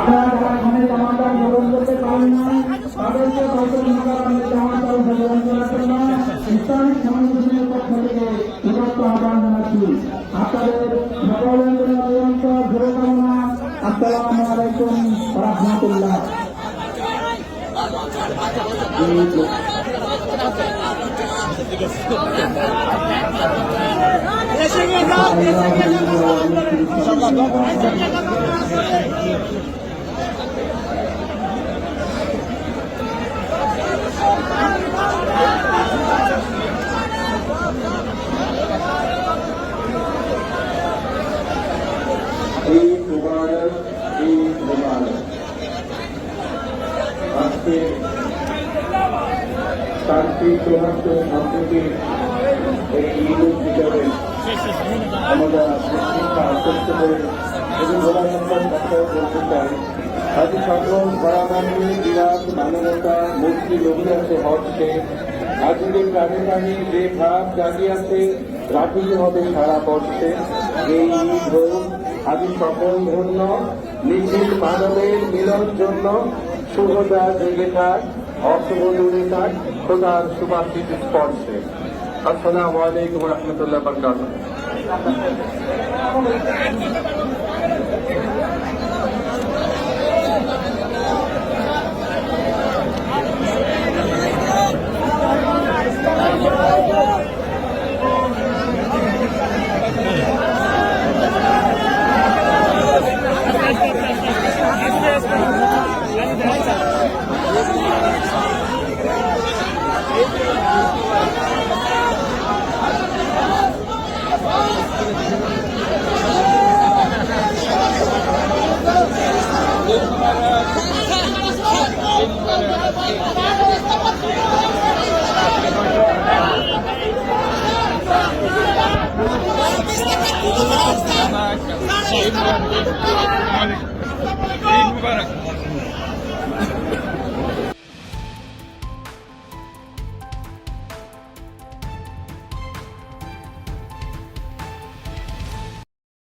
আপনারা যারা গ্রহণ করতে পারেন না। তাদেরকে হয়তো ধানের জামাটা গ্রহণ করার জন্য ইসলামিক সংগঠনের পক্ষ থেকে বিভক্ত আলাইকুম রহমতুল্লাহ। ঈদ আজকে শান্তি সৌহার্দ্য সম্প্রীতি এই ঈদ উল আমরা মুসলিমরা আশ্বস্ত করে এবং গোলা সম্মান কথাও বলতে চাই আজ সকল বরাবানি বিরাট হচ্ছে যে হবে সারা বর্ষে। এই ঈদ হোক আজ সকল ধন্য, নিখিল মানবের মিলন জন্য শুভতা জেগে থাক অশুভ দূরে থাক খোদার সুবাসিত স্পর্শে। আসসালামু আলাইকুম রহমতুল্লাহ বরকাত ঈদ মুবারক